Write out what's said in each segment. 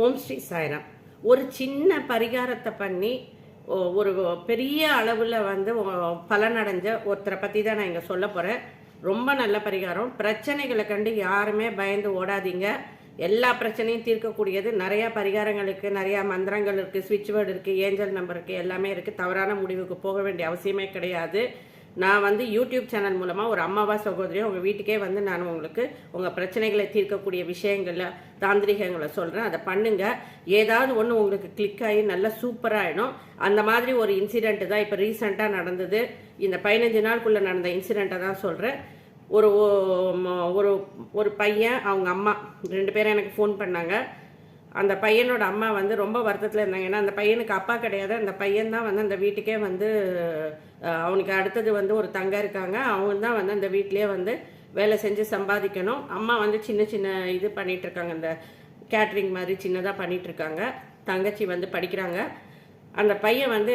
ஓம் ஸ்ரீ சாய்ராம். ஒரு சின்ன பரிகாரத்தை பண்ணி ஒரு பெரிய அளவில் வந்து பலனடைஞ்ச ஒருத்தரை பற்றி தான் நான் இங்கே சொல்ல போகிறேன் ரொம்ப நல்ல பரிகாரம். பிரச்சனைகளை கண்டு யாருமே பயந்து ஓடாதீங்க. எல்லா பிரச்சனையும் தீர்க்கக்கூடியது. நிறையா பரிகாரங்களுக்கு நிறையா மந்திரங்கள் இருக்குது சுவிட்ச் வேர்டு இருக்குது ஏஞ்சல் நம்பர் இருக்குது எல்லாமே இருக்குது தவறான முடிவுக்கு போக வேண்டிய அவசியமே கிடையாது. நான் வந்து யூடியூப் சேனல் மூலமாக ஒரு அம்மாவா சகோதரியும் உங்கள் வீட்டுக்கே வந்து நான் உங்களுக்கு உங்கள் பிரச்சனைகளை தீர்க்கக்கூடிய விஷயங்களை தாந்திரிகங்களை சொல்கிறேன் அதை பண்ணுங்கள் ஏதாவது ஒன்று உங்களுக்கு கிளிக் ஆகி நல்லா சூப்பராகிடும் அந்த மாதிரி ஒரு இன்சிடெண்ட்டு தான் இப்போ ரீசெண்டாக நடந்தது. இந்த பதினஞ்சு நாளுக்குள்ளே நடந்த இன்சிடெண்ட்டை தான் சொல்கிறேன் ஒரு ஓ- ஒரு ஒரு பையன் அவங்க அம்மா ரெண்டு பேரும் எனக்கு ஃபோன் பண்ணாங்க. அந்த பையனோட அம்மா வந்து ரொம்ப வருத்தத்தில் இருந்தாங்க. ஏன்னா அந்த பையனுக்கு அப்பா கிடையாது. அந்த பையன் தான் வந்து அந்த வீட்டுக்கே வந்து அவனுக்கு அடுத்தது வந்து ஒரு தங்க இருக்காங்க. அவங்க தான் வந்து அந்த வீட்டிலேயே வந்து வேலை செஞ்சு சம்பாதிக்கணும். அம்மா வந்து சின்ன சின்ன இது பண்ணிட்டு இருக்காங்க இந்த கேட்ரிங் மாதிரி சின்னதாக பண்ணிட்டு இருக்காங்க தங்கச்சி வந்து படிக்கிறாங்க. அந்த பையன் வந்து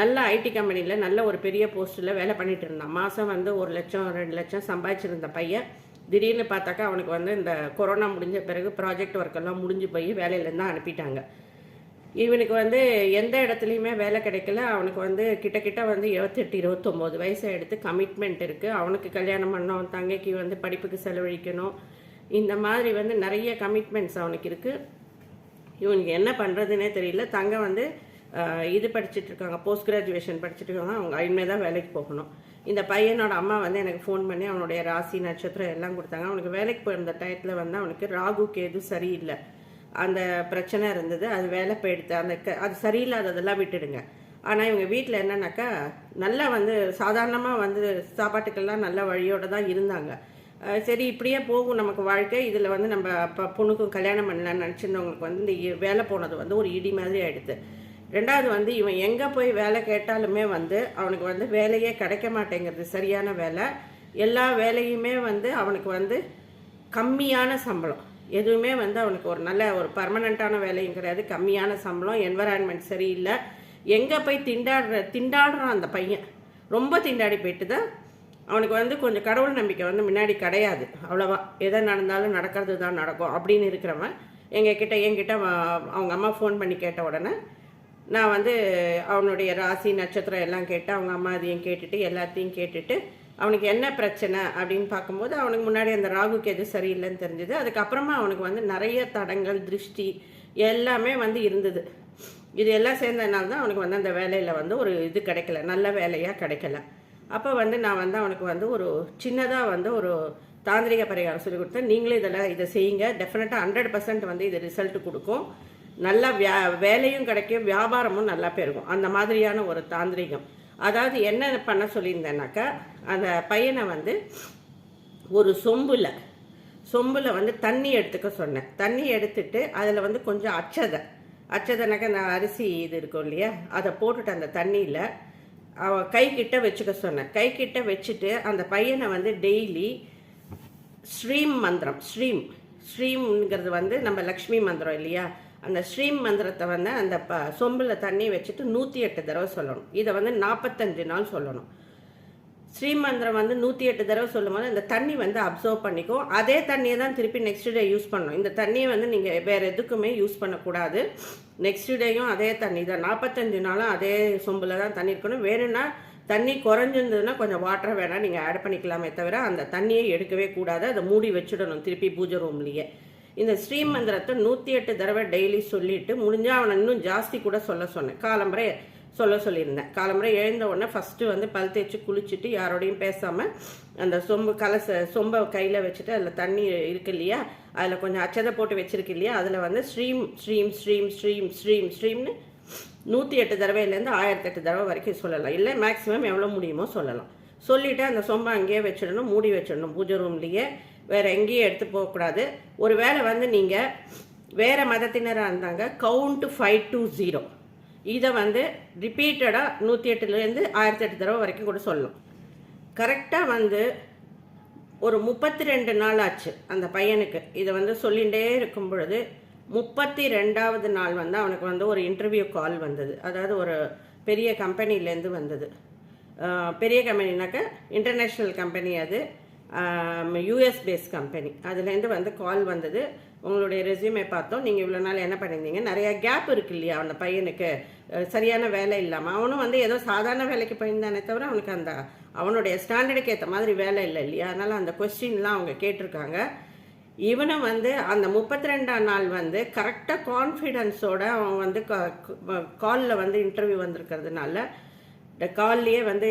நல்ல ஐடி கம்பெனியில் நல்ல ஒரு பெரிய போஸ்ட்டில் வேலை பண்ணிட்டு இருந்தான். மாதம் வந்து ஒரு லட்சம் ரெண்டு லட்சம் சம்பாதிச்சிருந்த பையன். திடீர்னு பார்த்தாக்கா அவனுக்கு வந்து இந்த கொரோனா முடிஞ்ச பிறகு ப்ராஜெக்ட் ஒர்க்கெல்லாம் முடிஞ்சு போய் வேலையிலேருந்து தான் அனுப்பிட்டாங்க. இவனுக்கு வந்து எந்த இடத்துலையுமே வேலை கிடைக்கல. அவனுக்கு வந்து கிட்ட கிட்ட வந்து இருபத்தெட்டு இருபத்தொம்போது வயசை எடுத்து கமிட்மெண்ட் இருக்குது அவனுக்கு கல்யாணம் பண்ணோம் தங்கைக்கு வந்து படிப்புக்கு செலவழிக்கணும். இந்த மாதிரி வந்து நிறைய கமிட்மெண்ட்ஸ் அவனுக்கு இருக்குது இவனுக்கு என்ன பண்ணுறதுனே தெரியல. தங்க வந்து இது படிச்சுட்டு இருக்காங்க. போஸ்ட் கிராஜுவேஷன் படிச்சுட்டு இருக்காங்க. அவங்க இனிமேல் தான் வேலைக்கு போகணும். இந்த பையனோட அம்மா வந்து எனக்கு ஃபோன் பண்ணி அவனுடைய ராசி நட்சத்திரம் எல்லாம் கொடுத்தாங்க. அவனுக்கு வேலைக்கு போயிருந்த டயத்தில் வந்து அவனுக்கு ராகு கேது சரியில்லை. அந்த பிரச்சனை இருந்தது அது வேலை போயிடுத்து அந்த க- அது சரியில்லாததெல்லாம் விட்டுடுங்க. ஆனால் இவங்க வீட்டில் என்னன்னாக்கா நல்லா வந்து சாதாரணமாக வந்து சாப்பாட்டுக்கெல்லாம் நல்ல வழியோடு தான் இருந்தாங்க. சரி இப்படியே போகும் நமக்கு வாழ்க்கை. இதில் வந்து நம்ம இப்போ பொண்ணுக்கும் கல்யாணம் பண்ணலான்னு நினச்சிருந்தவங்களுக்கு வந்து இந்த வேலை போனது வந்து ஒரு இடி மாதிரி ஆகிடுது ரெண்டாவது வந்து இவன் எங்கே போய் வேலை கேட்டாலுமே வந்து அவனுக்கு வந்து வேலையே கிடைக்க மாட்டேங்கிறது சரியான வேலை. எல்லா வேலையுமே வந்து அவனுக்கு வந்து கம்மியான சம்பளம். எதுவுமே வந்து அவனுக்கு ஒரு நல்ல ஒரு பர்மனண்ட்டான வேலையும் கிடையாது. கம்மியான சம்பளம் என்வரான்மெண்ட் சரியில்லை. எங்கே போய் திண்டாடுற திண்டாடுறான் அந்த பையன்? ரொம்ப திண்டாடி போயிட்டு தான் அவனுக்கு வந்து கொஞ்சம் கடவுள் நம்பிக்கை வந்து முன்னாடி கிடையாது. அவ்வளோவா. எதை நடந்தாலும் நடக்கிறது தான் நடக்கும் அப்படின்னு இருக்கிறவன். எங்கள் கிட்ட என்கிட்ட அவங்க அம்மா ஃபோன் பண்ணி கேட்ட உடனே நான் வந்து அவனுடைய ராசி நட்சத்திரம் எல்லாம் கேட்டு அவங்க அம்மா அதையும் கேட்டுட்டு எல்லாத்தையும் கேட்டுட்டு அவனுக்கு என்ன பிரச்சனை அப்படின்னு பார்க்கும்போது அவனுக்கு முன்னாடி அந்த ராகுக்கு எது சரியில்லைன்னு தெரிஞ்சது. அதுக்கப்புறமா அவனுக்கு வந்து நிறைய தடங்கள் திருஷ்டி எல்லாமே வந்து இருந்தது. இது எல்லாம் சேர்ந்ததுனால தான் அவனுக்கு வந்து அந்த வேலையில் வந்து ஒரு இது கிடைக்கல நல்ல வேலையாக கிடைக்கல. அப்போ வந்து நான் வந்து அவனுக்கு வந்து ஒரு சின்னதாக வந்து ஒரு தாந்திரிக பரிகாரம் சொல்லி கொடுத்தேன். நீங்களே இதெல்லாம் இதை செய்யுங்க. டெஃபினட்டாக ஹண்ட்ரட் பர்சன்ட் வந்து இது ரிசல்ட் கொடுக்கும். நல்லா வியா வேலையும் கிடைக்கும் வியாபாரமும் நல்லா பெருகும் அந்த மாதிரியான ஒரு தாந்திரிகம். அதாவது என்ன பண்ண சொல்லியிருந்தேன்னாக்கா அந்த பையனை வந்து ஒரு சொம்பில் சொம்பில் வந்து தண்ணி எடுத்துக்க சொன்னேன். தண்ணி எடுத்துட்டு அதில் வந்து கொஞ்சம் அச்சதை அச்சதைனாக்கா நான் அரிசி இது இருக்கும் இல்லையா அதை போட்டுட்டு அந்த தண்ணியில் அவன் கை வச்சுக்க சொன்னேன். கை வச்சுட்டு அந்த பையனை வந்து டெய்லி ஸ்ரீம் மந்திரம் ஸ்ரீம் ஸ்ரீம்ங்கிறது வந்து நம்ம லக்ஷ்மி மந்திரம் இல்லையா அந்த ஸ்ரீம் மந்திரத்தை வந்து அந்த ப சொம்பில் தண்ணி வச்சுட்டு நூற்றி எட்டு தடவை சொல்லணும். இதை வந்து நாற்பத்தஞ்சு நாள் சொல்லணும். ஸ்ரீமந்திரம் வந்து நூற்றி எட்டு தடவை சொல்லும்போது அந்த தண்ணி வந்து அப்சர்வ் பண்ணிக்கும். அதே தண்ணியை தான் திருப்பி நெக்ஸ்ட் டே யூஸ் பண்ணணும். இந்த தண்ணியை வந்து நீங்கள் வேறு எதுக்குமே யூஸ் பண்ணக்கூடாது. நெக்ஸ்ட் டேயும் அதே தண்ணி தான். நாற்பத்தஞ்சு நாளும் அதே சொம்பில் தான் தண்ணி இருக்கணும். வேணும்னா தண்ணி குறைஞ்சிருந்ததுன்னா கொஞ்சம் வாட்டரை வேணால் நீங்கள் ஆட் பண்ணிக்கலாமே தவிர அந்த தண்ணியை எடுக்கவே கூடாது. அதை மூடி வச்சுடணும் திருப்பி பூஜை ரூம்லேயே இந்த ஸ்ரீமந்திரத்தை நூற்றி எட்டு தடவை டெய்லி சொல்லிட்டு முடிஞ்சால் அவனை இன்னும் ஜாஸ்தி கூட சொல்ல சொன்னேன். காலம்பரை சொல்ல சொல்லியிருந்தேன். காலம்பரை எழுந்த உடனே ஃபஸ்ட்டு வந்து பல் தேய்ச்சி குளிச்சுட்டு யாரோடையும் பேசாமல் அந்த சொம்பு கலச சொம்பை கையில் வச்சுட்டு அதில் தண்ணி இருக்கு இல்லையா? அதில் கொஞ்சம் அச்சதை போட்டு வச்சிருக்கு இல்லையா? அதில் வந்து ஸ்ரீம் ஸ்ரீம் ஸ்ரீம் ஸ்ரீம் ஸ்ரீம் ஸ்ரீம்னு நூற்றி எட்டு தடவையிலேருந்து ஆயிரத்தி எட்டு தடவை வரைக்கும் சொல்லலாம். இல்லை மேக்ஸிமம் எவ்வளோ முடியுமோ சொல்லலாம். சொல்லிவிட்டு அந்த சொம்பை அங்கேயே வச்சிடணும் மூடி வச்சிடணும். பூஜை ரூம்லேயே வேறு எங்கேயும் எடுத்து போகக்கூடாது. ஒரு வேளை வந்து நீங்கள் வேறு மதத்தினராக இருந்தாங்க கவுண்ட் ஃபைவ் டூ ஜீரோ இதை வந்து ரிப்பீட்டடாக நூற்றி எட்டுலேருந்து ஆயிரத்தி எட்டு தடவை வரைக்கும் கூட சொல்லும் கரெக்டாக வந்து ஒரு முப்பத்தி ரெண்டு நாள் ஆச்சு அந்த பையனுக்கு. இதை வந்து சொல்லிகிட்டே இருக்கும் பொழுது முப்பத்தி ரெண்டாவது நாள் வந்து அவனுக்கு வந்து ஒரு இன்டர்வியூ கால் வந்தது. அதாவது ஒரு பெரிய கம்பெனிலேருந்து வந்தது. பெரிய கம்பெனினாக்க இன்டர்நேஷ்னல் கம்பெனி அது. யூஎஸ் பேஸ் கம்பெனி அதுலேருந்து வந்து கால் வந்தது. உங்களுடைய ரெஸ்யூமே பார்த்தோம். நீங்கள் இவ்வளோ நாள் என்ன பண்ணியிருந்தீங்க? நிறையா கேப் இருக்கு இல்லையா? அந்த பையனுக்கு. சரியான வேலை இல்லாமல் அவனும் வந்து ஏதோ சாதாரண வேலைக்கு போயிருந்தானே தவிர அவனுக்கு அந்த அவனுடைய ஸ்டாண்டர்டுக்கு ஏற்ற மாதிரி வேலை இல்லை இல்லையா? அதனால் அந்த கொஸ்டின்லாம் அவங்க கேட்டிருக்காங்க. இவனும் வந்து அந்த முப்பத்தி ரெண்டாம் நாள் வந்து கரெக்டாக கான்ஃபிடென்ஸோட அவன் வந்து காலில் வந்து இன்டர்வியூ வந்திருக்கிறதுனால கால்லையே வந்து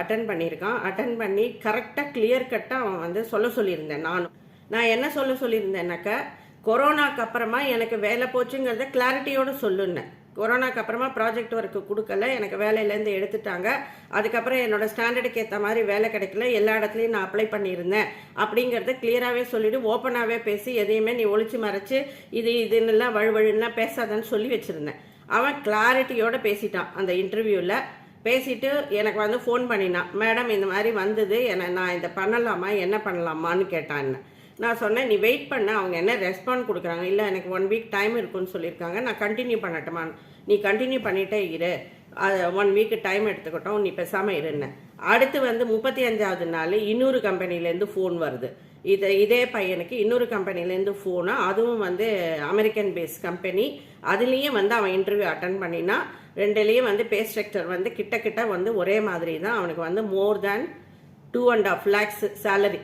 அட்டன் பண்ணியிருக்கான். அட்டன் பண்ணி கரெக்டாக கிளியர் கட்டாக அவன் வந்து சொல்ல சொல்லியிருந்தேன் நானும். நான் என்ன சொல்ல சொல்லியிருந்தேன்னாக்கா கொரோனாக்கு அப்புறமா எனக்கு வேலை போச்சுங்கிறத கிளாரிட்டியோடு சொல்லுன்னேன். கொரோனாக்கு அப்புறமா ப்ராஜெக்ட் ஒர்க்கு கொடுக்கல எனக்கு வேலையிலேருந்து எடுத்துட்டாங்க. அதுக்கப்புறம் என்னோடய ஸ்டாண்டர்டுக்கு ஏற்ற மாதிரி வேலை கிடைக்கல எல்லா இடத்துலையும் நான் அப்ளை பண்ணியிருந்தேன். அப்படிங்கிறத கிளியராகவே சொல்லிவிட்டு ஓப்பனாகவே பேசி எதையுமே நீ ஒழிச்சு மறைச்சு இது இதுன்னெல்லாம் வழுவழுன்னா பேசாதன்னு சொல்லி வச்சுருந்தேன். அவன் கிளாரிட்டியோடு பேசிட்டான் அந்த இன்டர்வியூவில் பேசிட்டு எனக்கு வந்து ஃபோன் பண்ணினான் மேடம் இந்த மாதிரி வந்தது என்னை நான் இதை பண்ணலாமா என்ன பண்ணலாமான்னு கேட்டான் நான் சொன்னேன் நீ வெயிட் பண்ண அவங்க என்ன ரெஸ்பாண்ட் கொடுக்குறாங்க? இல்லை எனக்கு ஒன் வீக் டைம் இருக்குன்னு சொல்லியிருக்காங்க நான் கண்டினியூ பண்ணட்டுமா? நீ கண்டினியூ பண்ணிட்டே இரு. அது ஒன் வீக் டைம் எடுத்துக்கிட்டோம் நீ பேசாமல் இருன்னு அடுத்து வந்து முப்பத்தி அஞ்சாவது நாள் இன்னொரு கம்பெனிலேருந்து ஃபோன் வருது. இதை இதே பையனுக்கு இன்னொரு கம்பெனிலேருந்து ஃபோனு அதுவும் வந்து அமெரிக்கன் பேஸ் கம்பெனி அதுலேயும் வந்து அவன் இன்டர்வியூ அட்டன் பண்ணினா ரெண்டுலேயும் வந்து பே ஸ்ட்ரக்சர் வந்து கிட்ட கிட்ட வந்து ஒரே மாதிரி தான் அவனுக்கு வந்து more than two and half lakhs salary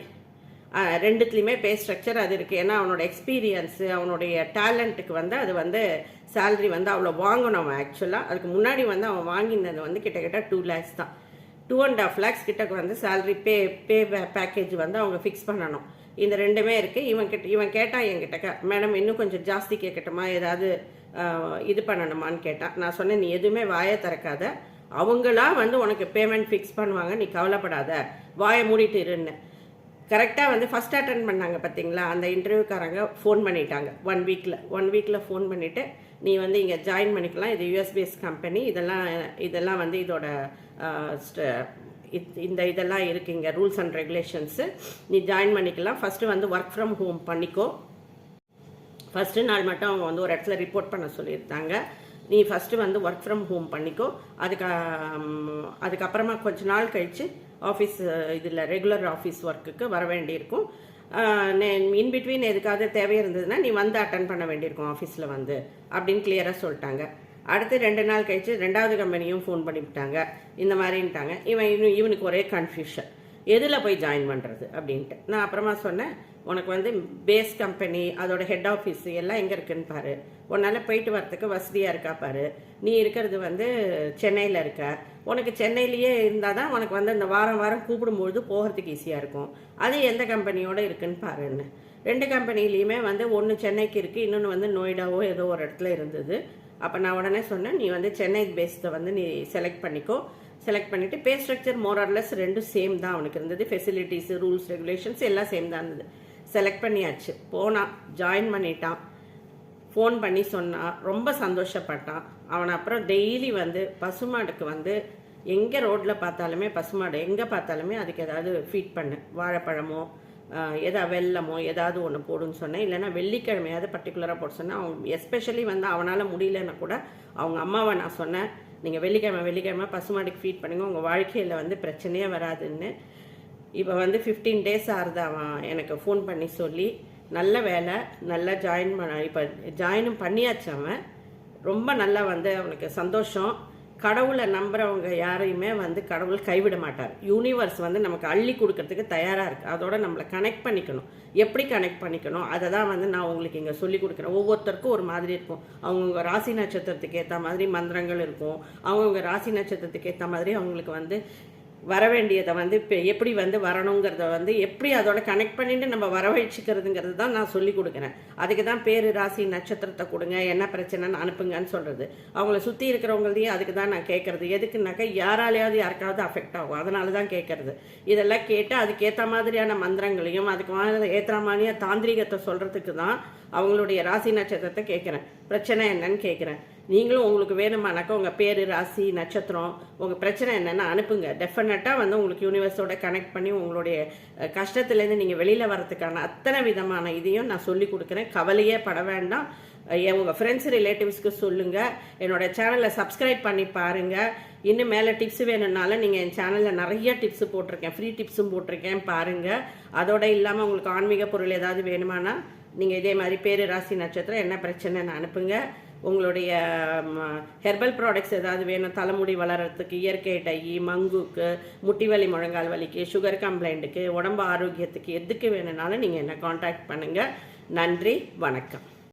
ரெண்டுத்துலேயுமே pay structure அது இருக்குது ஏன்னா அவனோட எக்ஸ்பீரியன்ஸு அவனுடைய டேலண்ட்டுக்கு வந்து அது வந்து சேலரி வந்து அவ்வளோ வாங்கணும் அவன் ஆக்சுவலாக அதுக்கு முன்னாடி வந்து அவன் வாங்கினது வந்து கிட்டக்கிட்ட டூ லேக்ஸ் தான். டூ அண்ட் ஆஃப் லேக்ஸ் கிட்டக்கு வந்து சேலரி பே பே பேக்கேஜ் வந்து அவங்க ஃபிக்ஸ் பண்ணணும். இந்த ரெண்டுமே இருக்குது இவன் கிட்ட இவன் கேட்டான் என்கிட்ட மேடம் இன்னும் கொஞ்சம் ஜாஸ்தி கேட்கட்டுமா ஏதாவது இது பண்ணணுமான்னு கேட்டான் நான் சொன்னேன் நீ எதுவுமே வாயை திறக்காத. அவங்களா வந்து உனக்கு பேமெண்ட் ஃபிக்ஸ் பண்ணுவாங்க. நீ கவலைப்படாத. வாயை மூடிட்டு இருன்னு. கரெக்டாக வந்து ஃபஸ்ட் அட்டன் பண்ணாங்க பார்த்தீங்களா அந்த இன்டர்வியூக்காரங்க ஃபோன் பண்ணிட்டாங்க. ஒன் வீக்கில் ஒன் வீக்கில் ஃபோன் பண்ணிவிட்டு நீ வந்து இங்கே ஜாயின் பண்ணிக்கலாம். இது யூஎஸ்பிஎஸ் கம்பெனி இதெல்லாம் இதெல்லாம் வந்து இதோட ஸ்ட- இந்த இதெல்லாம் இருக்குது இங்கே ரூல்ஸ் அண்ட் ரெகுலேஷன்ஸு நீ ஜாயின் பண்ணிக்கலாம். ஃபஸ்ட்டு வந்து ஒர்க் ஃப்ரம் ஹோம் பண்ணிக்கோ. ஃபஸ்ட்டு நாள் மட்டும் அவங்க வந்து ஒரு இடத்துல ரிப்போர்ட் பண்ண சொல்லியிருந்தாங்க. நீ ஃபஸ்ட்டு வந்து ஒர்க் ஃப்ரம் ஹோம் பண்ணிக்கோ. அதுக்கு அதுக்கப்புறமா கொஞ்ச நாள் கழித்து ஆஃபீஸ் இதில் ரெகுலர் ஆஃபீஸ் ஒர்க்குக்கு வர வேண்டியிருக்கும். இன் பிட்வீன் எதுக்காவது தேவை இருந்ததுன்னா நீ வந்து அட்டன் பண்ண வேண்டியிருக்கும் ஆஃபீஸில் வந்து அப்படின்னு கிளியராக சொல்லிட்டாங்க. அடுத்து ரெண்டு நாள் கழிச்சு ரெண்டாவது கம்பெனியும் ஃபோன் பண்ணிவிட்டாங்க. இந்த மாதிரின்ட்டாங்க. இவன் இன்னும் இவனுக்கு ஒரே கன்ஃபியூஷன் எதில் போய் ஜாயின் பண்ணுறது அப்படின்ட்டு. நான் அப்புறமா சொன்னேன் உனக்கு வந்து பேஸ் கம்பெனி அதோட ஹெட் ஆஃபீஸ் எல்லாம் எங்கே இருக்குன்னு பாரு. உன்னால் போயிட்டு வரத்துக்கு வசதியாக இருக்கா பாரு. நீ இருக்கிறது வந்து சென்னையில் இருக்க. உனக்கு சென்னையிலேயே இருந்தால் தான் உனக்கு வந்து இந்த வாரம் வாரம் கூப்பிடும்பொழுது போகிறதுக்கு ஈஸியாக இருக்கும். அது எந்த கம்பெனியோட இருக்குன்னு பாருன்னு. ரெண்டு கம்பெனிலையுமே வந்து ஒன்று சென்னைக்கு இருக்குது இன்னொன்று வந்து நொய்டாவோ ஏதோ ஒரு இடத்துல இருந்தது. அப்போ நான் உடனே சொன்னேன் நீ வந்து சென்னை பேஸ்தை வந்து நீ செலக்ட் பண்ணிக்கோ. செலக்ட் பண்ணிவிட்டு pay structure more or less ரெண்டும் சேம் தான் அவனுக்கு இருந்தது. ஃபெசிலிட்டிஸ் ரூல்ஸ் ரெகுலேஷன்ஸ் எல்லாம் சேம் தான் இருந்தது. செலக்ட் பண்ணியாச்சு. போனான் ஜாயின் பண்ணிட்டான். ஃபோன் பண்ணி சொன்னான் ரொம்ப சந்தோஷப்பட்டான். அவன் அப்புறம் டெய்லி வந்து பசுமாடுக்கு வந்து எங்கே ரோட்டில் பார்த்தாலுமே பசுமாடு எங்கே பார்த்தாலுமே அதுக்கு ஏதாவது ஃபீட் பண்ணு. வாழைப்பழமோ எதா வெள்ளமோ ஏதாவது ஒன்று போடுன்னு சொன்னேன். இல்லைன்னா வெள்ளிக்கிழமையாவது பர்டிகுலராக போட சொன்னேன். அவன் எஸ்பெஷலி வந்து அவனால் முடியலன்னா கூட அவங்க அம்மாவை நான் சொன்னேன். நீங்கள் வெள்ளிக்கிழமை வெள்ளிக்கிழமை பசுமாடிக்கு ஃபீட் பண்ணுங்க. உங்கள் வாழ்க்கையில் வந்து பிரச்சனையே வராதுன்னு. இப்போ வந்து ஃபிஃப்டீன் டேஸ் ஆறுது அவன் எனக்கு ஃபோன் பண்ணி சொல்லி நல்ல வேலை நல்லா ஜாயின் பண்ண இப்போ ஜாயினும் பண்ணியாச்சு அவன். ரொம்ப நல்லா வந்து அவனுக்கு சந்தோஷம். கடவுளை நம்புறவங்க யாரையுமே வந்து கடவுள் கைவிட மாட்டார். யூனிவர்ஸ் வந்து நமக்கு அள்ளி கொடுக்கறதுக்கு தயாராக இருக்குது அதோட நம்மளை கனெக்ட் பண்ணிக்கணும். எப்படி கனெக்ட் பண்ணிக்கணும்? அதை தான் வந்து நான் உங்களுக்கு இங்கே சொல்லி கொடுக்குறேன். ஒவ்வொருத்தருக்கும் ஒரு மாதிரி இருக்கும். அவங்கவுங்க ராசி நட்சத்திரத்துக்கு ஏற்ற மாதிரி மந்திரங்கள் இருக்கும். அவங்கவுங்க ராசி நட்சத்திரத்துக்கு ஏற்ற மாதிரி அவங்களுக்கு வந்து வர வேண்டியதை வந்து இப்போ எப்படி வந்து வரணுங்கிறத வந்து எப்படி அதோட கனெக்ட் பண்ணிட்டு நம்ம வரவழைச்சிக்கிறதுங்கிறது தான் நான் சொல்லி கொடுக்குறேன். அதுக்கு தான் பேர் ராசி நட்சத்திரத்தை கொடுங்க. என்ன பிரச்சனைன்னு அனுப்புங்கன்னு சொல்கிறது அவங்கள சுற்றி இருக்கிறவங்களையும் அதுக்கு தான் நான் கேட்குறது எதுக்குனாக்கா யாராலையாவது யாருக்காவது அஃபெக்ட் ஆகும். அதனால தான் கேட்குறது இதெல்லாம் கேட்டு அதுக்கேற்ற மாதிரியான மந்திரங்களையும் அதுக்கு மாதிரி ஏற்ற மாதிரியான தாந்திரிகத்தை சொல்கிறதுக்கு தான் அவங்களுடைய ராசி நட்சத்திரத்தை கேட்குறேன் பிரச்சனை என்னன்னு கேட்குறேன் நீங்களும் உங்களுக்கு வேணுமானாக்கா உங்கள் பேர் ராசி நட்சத்திரம் உங்கள் பிரச்சனை என்னென்னு அனுப்புங்க. டெஃபினட்டாக வந்து உங்களுக்கு யூனிவர்ஸோட கனெக்ட் பண்ணி உங்களுடைய கஷ்டத்துலேருந்து நீங்கள் வெளியில் வரதுக்கான அத்தனை விதமான இதையும் நான் சொல்லி கொடுக்குறேன். கவலையே பட வேண்டாம். உங்கள் ஃப்ரெண்ட்ஸ் ரிலேட்டிவ்ஸ்க்கு சொல்லுங்கள் என்னோட சேனலை சப்ஸ்கிரைப் பண்ணி பாருங்கள் இன்னும் மேலே டிப்ஸ் வேணும்னாலும் நீங்கள் என் சேனலில் நிறைய டிப்ஸு போட்டிருக்கேன். ஃப்ரீ டிப்ஸும் போட்டிருக்கேன். பாருங்கள் அதோட இல்லாமல் உங்களுக்கு ஆன்மீக பொருள் ஏதாவது வேணுமானா நீங்கள் இதே மாதிரி பேரு ராசி நட்சத்திரம் என்ன பிரச்சனைன்னு அனுப்புங்க. உங்களுடைய ஹெர்பல் ப்ராடக்ட்ஸ் ஏதாவது வேணும் தலைமுடி வளர்கிறதுக்கு இயற்கை டை மங்குக்கு முட்டி வலி முழங்கால் வலிக்கு சுகர் கம்ப்ளைண்ட்டுக்கு உடம்பு ஆரோக்கியத்துக்கு எதுக்கு வேணும்னாலும் நீங்கள் என்னை காண்டாக்ட் பண்ணுங்கள் நன்றி வணக்கம்.